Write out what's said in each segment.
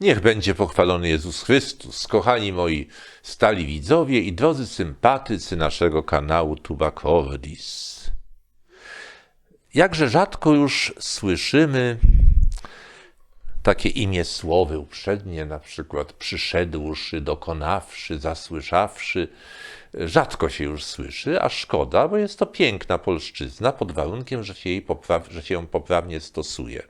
Niech będzie pochwalony Jezus Chrystus, kochani moi stali widzowie i drodzy sympatycy naszego kanału Tubacordis. Jakże rzadko już słyszymy takie imię słowy uprzednie, na przykład przyszedłszy, dokonawszy, zasłyszawszy. Rzadko się już słyszy, a szkoda, bo jest to piękna polszczyzna, pod warunkiem, że się, jej popraw, że się ją poprawnie stosuje.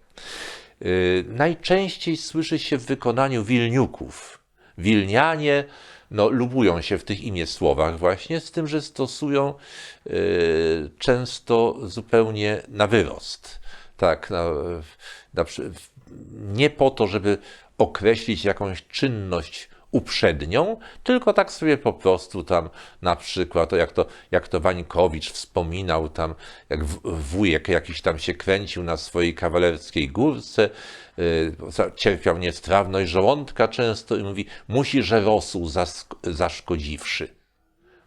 Yy, najczęściej słyszy się w wykonaniu wilniuków. Wilnianie no, lubują się w tych imię słowach właśnie, z tym, że stosują yy, często zupełnie na wyrost. Tak, na, na, nie po to, żeby określić jakąś czynność uprzednią, tylko tak sobie po prostu tam na przykład, jak to, jak to Wańkowicz wspominał tam, jak wujek jakiś tam się kręcił na swojej kawalerskiej górce, yy, cierpiał niestrawność żołądka często i mówi, musi, że rosół zaszkodziwszy.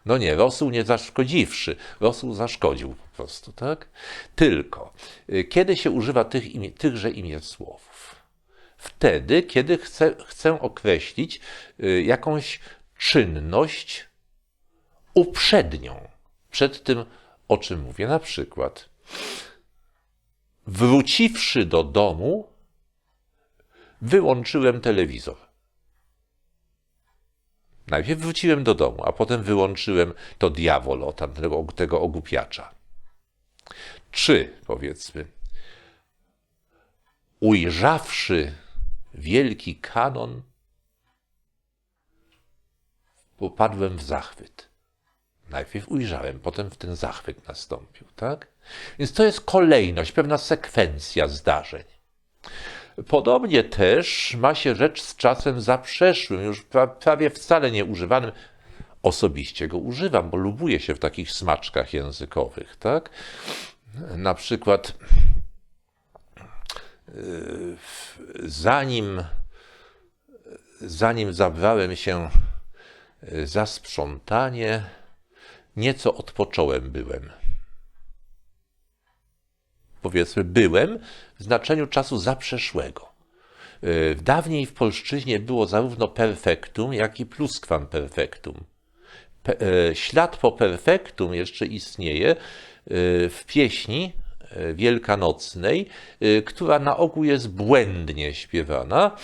No nie, rosół nie zaszkodziwszy, rosół zaszkodził po prostu, tak? Tylko, yy, kiedy się używa tych imię, tychże imię słów? Wtedy, kiedy chcę, chcę określić y, jakąś czynność uprzednią przed tym, o czym mówię. Na przykład, wróciwszy do domu, wyłączyłem telewizor. Najpierw wróciłem do domu, a potem wyłączyłem to diabolo, tamtego, tego ogłupiacza. Czy, powiedzmy, ujrzawszy wielki kanon, popadłem w zachwyt. Najpierw ujrzałem, potem w ten zachwyt nastąpił, tak? Więc to jest kolejność, pewna sekwencja zdarzeń. Podobnie też ma się rzecz z czasem zaprzeszłym, już prawie wcale nie używanym. Osobiście go używam, bo lubuję się w takich smaczkach językowych, tak? Na przykład zanim, zanim zabrałem się za sprzątanie, nieco odpocząłem byłem. Powiedzmy, byłem w znaczeniu czasu zaprzeszłego. Dawniej w polszczyźnie było zarówno perfektum, jak i pluskwamperfektum. Ślad po perfektum jeszcze istnieje w pieśni wielkanocnej, y, która na ogół jest błędnie śpiewana,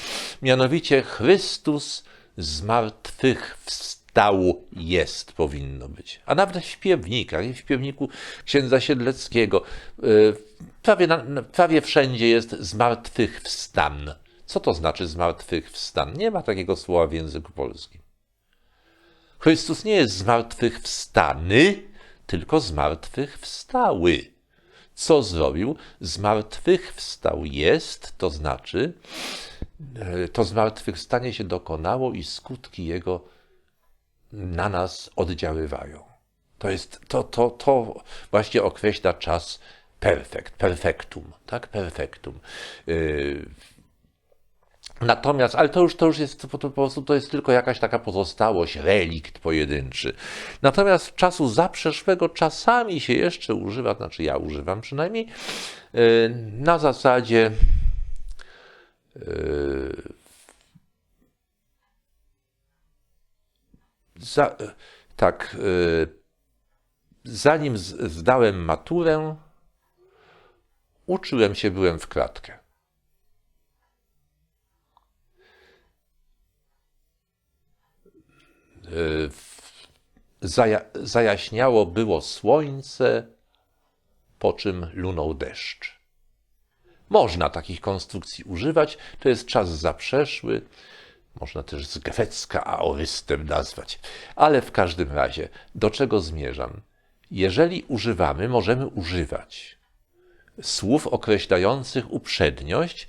mianowicie Chrystus z martwych wstał jest, powinno być. A nawet w śpiewnikach, w śpiewniku księdza Siedleckiego, y, prawie, prawie wszędzie jest zmartwychwstan. Co to znaczy zmartwychwstan? Nie ma takiego słowa w języku polskim. Chrystus nie jest zmartwychwstany, tylko zmartwychwstały co zrobił? Zmartwychwstał jest, to znaczy, e, to zmartwychwstanie się dokonało i skutki jego na nas oddziaływają. To jest, to, to, to właśnie określa czas perfekt, perfektum, tak, perfektum. Yy, Natomiast, ale to już, to już jest po, prostu to jest tylko jakaś taka pozostałość, relikt pojedynczy. Natomiast czasu zaprzeszłego czasami się jeszcze używa, znaczy ja używam przynajmniej, yy, na zasadzie yy, za, tak, yy, zanim zdałem maturę, uczyłem się, byłem w klatkę. Zaja zajaśniało było słońce, po czym lunął deszcz. Można takich konstrukcji używać, to jest czas zaprzeszły, można też z grecka aorystem nazwać. Ale w każdym razie, do czego zmierzam? Jeżeli używamy, możemy używać słów określających uprzedniość,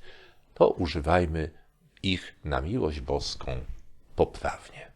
to używajmy ich na miłość boską poprawnie.